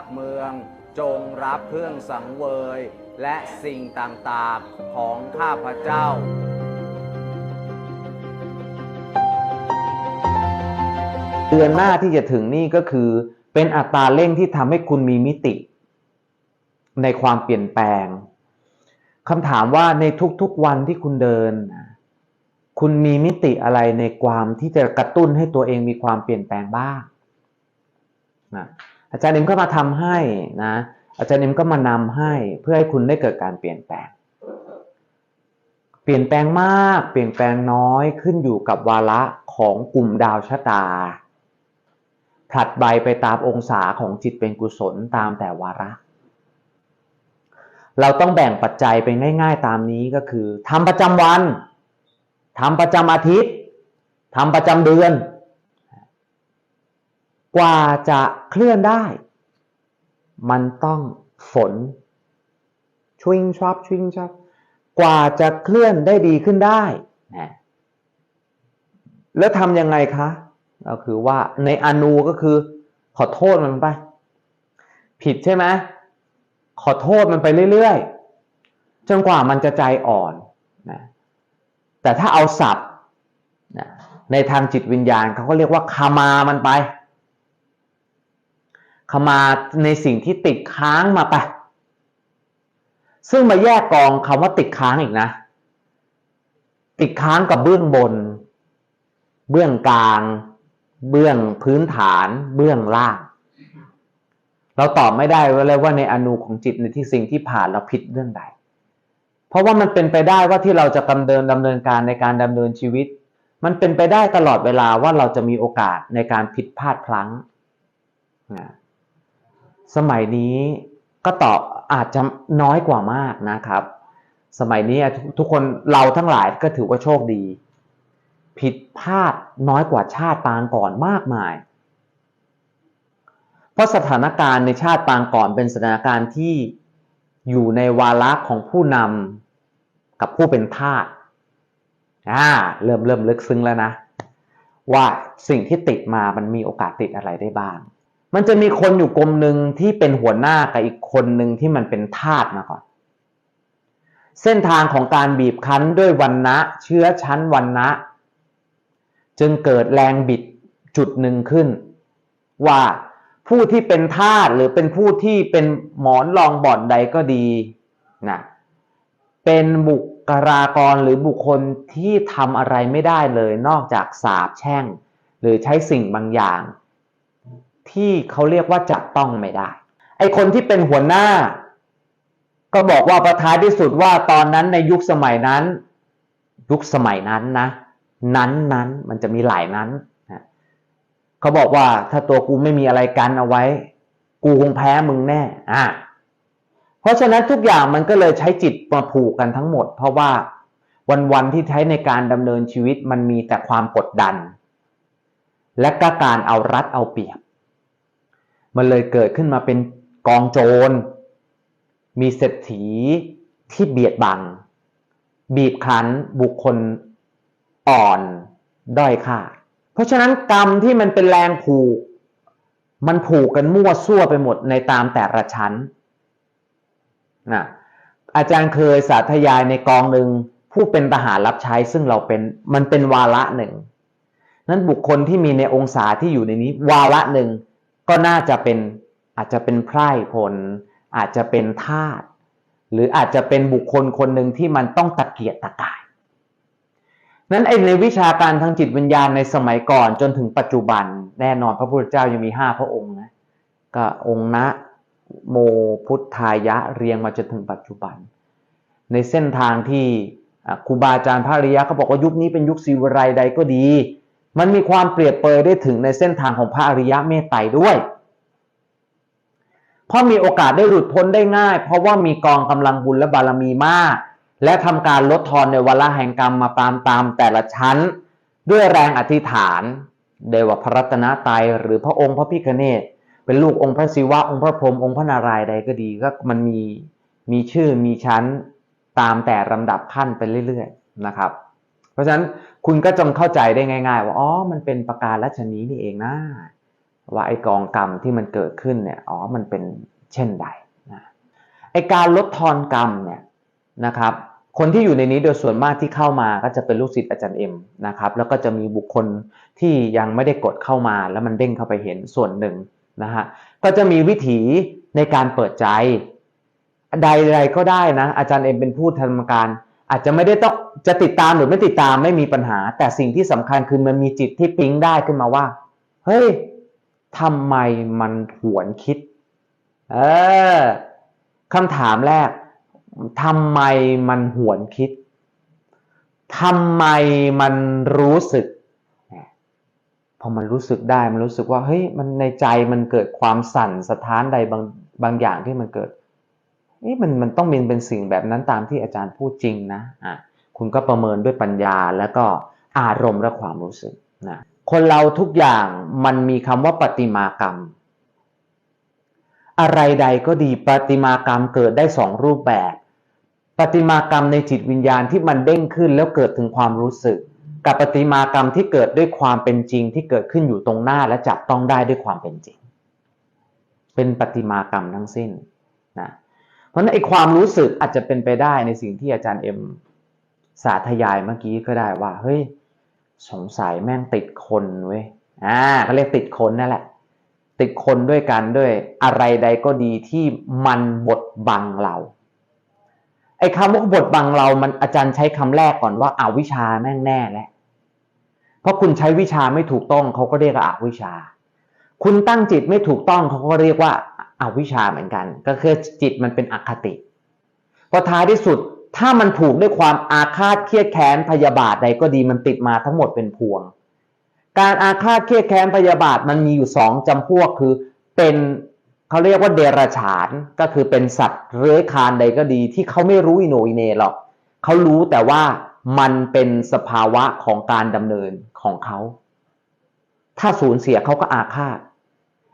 องค์พระหลักเมือง จงรับเครื่องสังเวย และสิ่งต่างๆของข้าพเจ้า เดือนหน้าที่จะถึงนี่ก็คือ เป็นอัตราเร่งที่ทำให้คุณมีมิติ ในความเปลี่ยนแปลงคำถามว่าในทุกๆวันที่คุณเดิน คุณมีมิติอะไรในความที่จะกระตุ้นให้ตัวเองมีความเปลี่ยนแปลงบ้างนะ อาจารย์นิมก็มาทำให้นะ อาจารย์นิมก็มานำให้เพื่อให้คุณได้เกิดการเปลี่ยนแปลง เปลี่ยนแปลงมาก เปลี่ยนแปลงน้อยขึ้นอยู่กับวาระของกลุ่มดาวชะตาผลัดใบไปตามองศาของจิตเป็นกุศลตามแต่วาระ เราต้องแบ่งปัจจัยไปง่าย ๆ ตามนี้ก็คือทำประจำวันทำประจำอาทิตย์ทำประจำเดือน กว่าจะเคลื่อนได้ มันต้องฝนชวิงชอบชวิงชอบกว่าจะเคลื่อนได้ดีขึ้นได้นะแล้วทำยังไงคะก็คือว่าในอนูก็คือ ขอโทษมันไป ผิดใช่ไหมขอโทษมันไปเรื่อยๆจนกว่ามันจะใจอ่อนนะแต่ถ้าเอาศัพท์นะในทางจิตวิญญาณเขาก็เรียกว่าคามามันไป ขมาในสิ่งที่ติดค้างมาไปซึ่งมาแยกกองคำว่าติดค้างอีกนะ ติดค้างกับเบื้องบน เบื้องกลาง เบื้องพื้นฐาน เบื้องล่าง เราตอบไม่ได้เลยว่าในอนูของจิตในที่สิ่งที่ผ่านเราผิดเรื่องใด เพราะว่ามันเป็นไปได้ว่าที่เราจะดำเนินดำเนินการในการดำเนินชีวิต มันเป็นไปได้ตลอดเวลาว่าเราจะมีโอกาสในการผิดพลาดพลั้งนะ สมัยนี้ก็ตอบอาจจะน้อยกว่ามากนะครับ สมัยนี้ทุกคนเราทั้งหลายก็ถือว่าโชคดี ผิดพลาดน้อยกว่าชาติปางก่อนมากมาย เพราะสถานการณ์ในชาติปางก่อนเป็นสถานการณ์ที่อยู่ในวาระของผู้นำกับผู้เป็นทาสอ่าเริ่มเริ่มลึกซึ้งแล้วนะ ว่าสิ่งที่ติดมามันมีโอกาสติดอะไรได้บ้าง มันจะมีคนอยู่กลุ่มหนึ่งที่เป็นหัวหน้ากับอีกคนหนึ่งที่มันเป็นทาสมาก่อน เส้นทางของการบีบคั้นด้วยวันนะเชื้อชั้นวันนะ จึงเกิดแรงบิดจุดหนึ่งขึ้น ว่าผู้ที่เป็นทาสหรือเป็นผู้ที่เป็นหมอนรองบ่อนใดก็ดีนะเป็นบุคลากรหรือบุคคลที่ทำอะไรไม่ได้เลย นอกจากสาบแช่ง หรือใช้สิ่งบางอย่าง ที่เขาเรียกว่าจับต้องไม่ได้ ไอคนที่เป็นหัวหน้า ก็บอกว่าประท้ายที่สุดว่าตอนนั้นในยุคสมัยนั้น ยุคสมัยนั้นนะ นั้นนั้นมันจะมีหลายนั้นนะเขาบอกว่าถ้าตัวกูไม่มีอะไรกันเอาไว้ กูคงแพ้มึงแน่อะเพราะฉะนั้นทุกอย่างมันก็เลยใช้จิตมาผูกกันทั้งหมด เพราะว่าวันๆที่ใช้ในการดำเนินชีวิตมันมีแต่ความกดดัน และก็การเอารัดเอาเปรียบ มันเลยเกิดขึ้นมาเป็นกองโจร มีเศรษฐีที่เบียดบัง บีบคั้นบุคคลอ่อนด้อยค่า เพราะฉะนั้นกรรมที่มันเป็นแรงผูก มันผูกกันมั่วซั่วไปหมดในตามแต่ละชั้นนะอาจารย์เคยสาธยายในกองหนึ่งผู้เป็นทหารรับใช้ซึ่งเราเป็นมันเป็นวาระหนึ่ง นั้นบุคคลที่มีในองศาที่อยู่ในนี้ วาระหนึ่ง ก็น่าจะเป็นอาจจะเป็นไพร่พลอาจจะเป็นทาสหรืออาจจะเป็นบุคคลคนหนึ่งที่มันต้องตะเกียกตะกาย นั้นไอในวิชาการทางจิตวิญญาณในสมัยก่อนจนถึงปัจจุบันแน่นอนพระพุทธเจ้ายังมีห้าพระองค์นะก็องค์นะโมพุทธายะเรียงมาจนถึงปัจจุบัน ในเส้นทางที่ครูบาอาจารย์พระริยะเขาบอกว่ายุคนี้เป็นยุคศิวไรใดก็ดี มันมีความเปรียบเปรยได้ถึงในเส้นทางของพระอริยะเมตไตรด้วย เพราะมีโอกาสได้หลุดพ้นได้ง่าย เพราะว่ามีกองกำลังบุญและบารมีมาก และทำการลดทอนในวาระแห่งกรรมมาตามตามแต่ละชั้น ด้วยแรงอธิษฐาน เดวพระรัตนตรัยหรือพระองค์พระพิฆเนศเป็นลูกองค์พระศิวะองค์พระพรหมองค์พระนารายณ์ใดก็ดีก็มันมีมีชื่อมีชั้นตามแต่ลำดับขั้นไปเรื่อย ๆ นะครับ เพราะฉะนั้น คุณก็จงเข้าใจได้ง่าย ๆ ว่าอ๋อมันเป็นประการรัชนีนี่เองนะว่าไอ้กองกรรมที่มันเกิดขึ้นเนี่ยอ๋อมันเป็นเช่นใดนะไอ้การลดทอนกรรมเนี่ยนะครับคนที่อยู่ในนี้โดยส่วนมากที่เข้ามาก็จะเป็นลูกศิษย์อาจารย์เอ็มนะครับแล้วก็จะมีบุคคลที่ยังไม่ได้กดเข้ามา แล้วมันเด้งเข้าไปเห็นส่วนหนึ่งนะฮะก็จะมีวิถีในการเปิดใจ ใดๆก็ได้นะอาจารย์เอ็มเป็นผู้ทำการ อาจจะไม่ได้ต้องจะติดตามหรือไม่ติดตามไม่มีปัญหา แต่สิ่งที่สำคัญคือมันมีจิตที่ปิ๊งได้ขึ้นมาว่า เฮ้ยทำไมมันหวนคิด เออคำถามแรกทำไมมันหวนคิดทำไมมันรู้สึกพอมันรู้สึกได้มันรู้สึกว่าเฮ้ยมันในใจมันเกิดความสั่นสะท้านใดบางบางอย่างที่มันเกิด นี่มันมันต้องมีเป็นสิ่งแบบนั้นตามที่อาจารย์พูดจริงนะอะคุณก็ประเมินด้วยปัญญาแล้วก็อารมณ์และความรู้สึกนะคนเราทุกอย่างมันมีคำว่าปฏิมากรรม อะไรใดก็ดีปฏิมากรรมเกิดได้สองรูปแบบปฏิมากรรมในจิตวิญญาณที่มันเด้งขึ้นแล้วเกิดถึงความรู้สึก กับปฏิมากรรมที่เกิดด้วยความเป็นจริงที่เกิดขึ้นอยู่ตรงหน้าและจับต้องได้ด้วยความเป็นจริง เป็นปฏิมากรรมทั้งสิ้นนะ เพราะนั้นไอ้ความรู้สึกอาจจะเป็นไปได้ในสิ่งที่อาจารย์เอ็มสาธยายเมื่อกี้ก็ได้ว่า เฮ้ย สงสัยแม่งติดคนเว้ยอ่าเขาเรียกติดคนนั่นแหละ ติดคนด้วยกันด้วยอะไรใดก็ดีที่มันบดบังเราไอ้คำว่าบดบังเรา มันอาจารย์ใช้คำแรกก่อนว่าอาวิชาแม่งแน่แหละ เพราะคุณใช้วิชาไม่ถูกต้องเขาก็เรียกว่าอาวิชา คุณตั้งจิตไม่ถูกต้องเขาก็เรียกว่า อาวิชชาเหมือนกัน ก็คือจิตมันเป็นอคติพอท้ายที่สุดถ้ามันผูกด้วยความอาฆาตเครียดแค้นพยาบาทใดก็ดีมันติดมาทั้งหมดเป็นพวง การอาฆาตเครียดแค้นพยาบาทมันมีอยู่สองจำพวกคือเป็นเขาเรียกว่าเดรัจฉานก็คือเป็นสัตว์เลื้อยคานใดก็ดี ที่เขาไม่รู้อิโนอิเนหรอกเขารู้แต่ว่ามันเป็นสภาวะของการดำเนินของเขา ถ้าสูญเสียเขาก็อาฆาต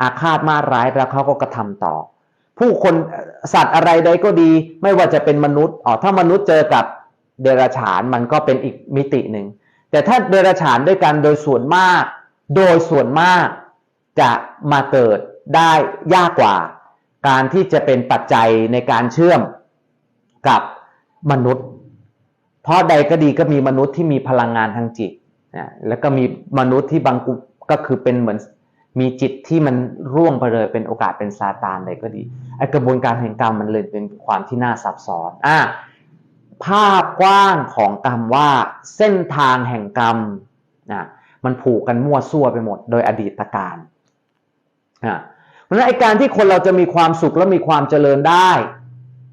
อาฆาตมาร้ายแล้วเขาก็กระทำต่อ ผู้คนสัตว์อะไรใดก็ดี ไม่ว่าจะเป็นมนุษย์อ๋อถ้ามนุษย์เจอกับเดรัจฉานมันก็เป็นอีกมิติหนึ่งแต่ถ้าเดรัจฉานด้วยกันโดยส่วนมาก โดยส่วนมากจะมาเกิดได้ยากกว่า การที่จะเป็นปัจจัยในการเชื่อมกับมนุษย์ เพราะใดก็ดีก็มีมนุษย์ที่มีพลังงานทางจิตนะแล้วก็มีมนุษย์ที่บางกุก็คือเป็นเหมือน มีจิตที่มันร่วงไปเลยเป็นโอกาสเป็นซาตานใดก็ดีไอกระบวนการแห่งกรรมมันเลยเป็นความที่น่าซับซ้อนอะภาพกว้างของกรรมว่าเส้นทางแห่งกรรมนะมันผูกกันมั่วซั่วไปหมด โดยอดีตการอะเพราะฉะนั้นไอการที่คนเราจะมีความสุขและมีความเจริญได้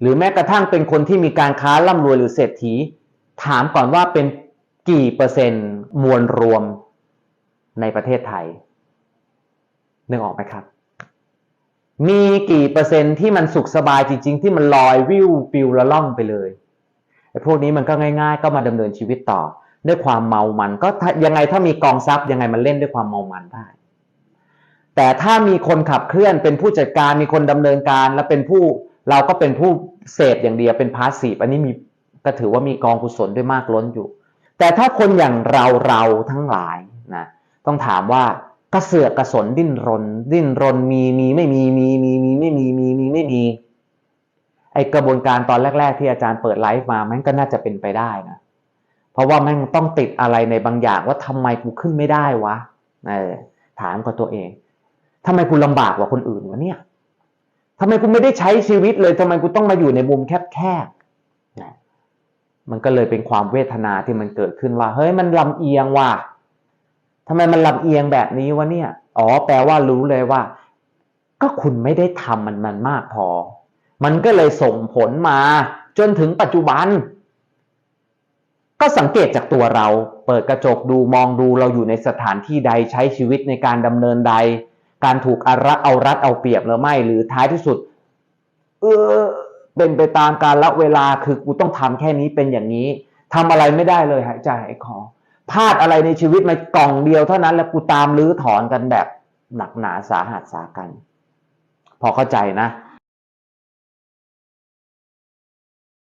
หรือแม้กระทั่งเป็นคนที่มีการค้าร่ำรวยหรือเศรษฐี ถามก่อนว่าเป็นกี่เปอร์เซ็นต์มวลรวมในประเทศไทย นึกออกไหมครับ มีกี่เปอร์เซ็นต์ที่มันสุขสบายจริง ๆ ที่มันลอยวิวปิวละล่องไปเลยไอ้พวกนี้มันก็ง่าย ๆ ก็มาดำเนินชีวิตต่อ ด้วยความเมามัน ก็ยังไงถ้ามีกองทรัพย์ยังไงมันเล่นด้วยความเมามันได้ แต่ถ้ามีคนขับเคลื่อนเป็นผู้จัดการมีคนดำเนินการและเป็นผู้เราก็เป็นผู้เสพอย่างเดียวเป็นพาสซีฟอันนี้มีก็ถือว่ามีกองกุศลด้วยมากล้นอยู่ แต่ถ้าคนอย่างเราเราทั้งหลายนะต้องถามว่า กระเสือกกระสนดิ้นรน ดิ้นรนมีมีไม่มีมีมีมีไม่มีมีมีไม่มีไอกระบวนการตอนแรก ๆ ที่อาจารย์เปิดไลฟ์มามันก็น่าจะเป็นไปได้นะเพราะว่าแม่งต้องติดอะไรในบางอย่างว่าทำไมกูขึ้นไม่ได้วะเออถามกับตัวเองทำไมกูลำบากกว่าคนอื่นวะเนี่ยทำไมกูไม่ได้ใช้ชีวิตเลยทำไมกูต้องมาอยู่ในมุมแคบๆนมันก็เลยเป็นความเวทนาที่มันเกิดขึ้นว่า เฮ้ยมันลำเอียงว่ะ ทำไมมันลำเอียงแบบนี้วะเนี่ย อ๋อ แปลว่ารู้เลยว่า ก็คุณไม่ได้ทำมันมันมากพอ มันก็เลยส่งผลมา จนถึงปัจจุบัน ก็สังเกตจากตัวเรา เปิดกระจกดูมองดูเราอยู่ในสถานที่ใดใช้ชีวิตในการดำเนินใด การถูกอารัดเอารัดเอาเปรียบหรือไม่ หรือท้ายที่สุด เออเป็นไปตามการละเวลาคือกูต้องทำแค่นี้เป็นอย่างนี้ทำอะไรไม่ได้เลยหายใจหายคอ พลาดอะไรในชีวิตมากล่องเดียวเท่านั้น แล้วกูตามรื้อถอนกันแบบหนักหนาสาหัสสากัน พอเข้าใจนะ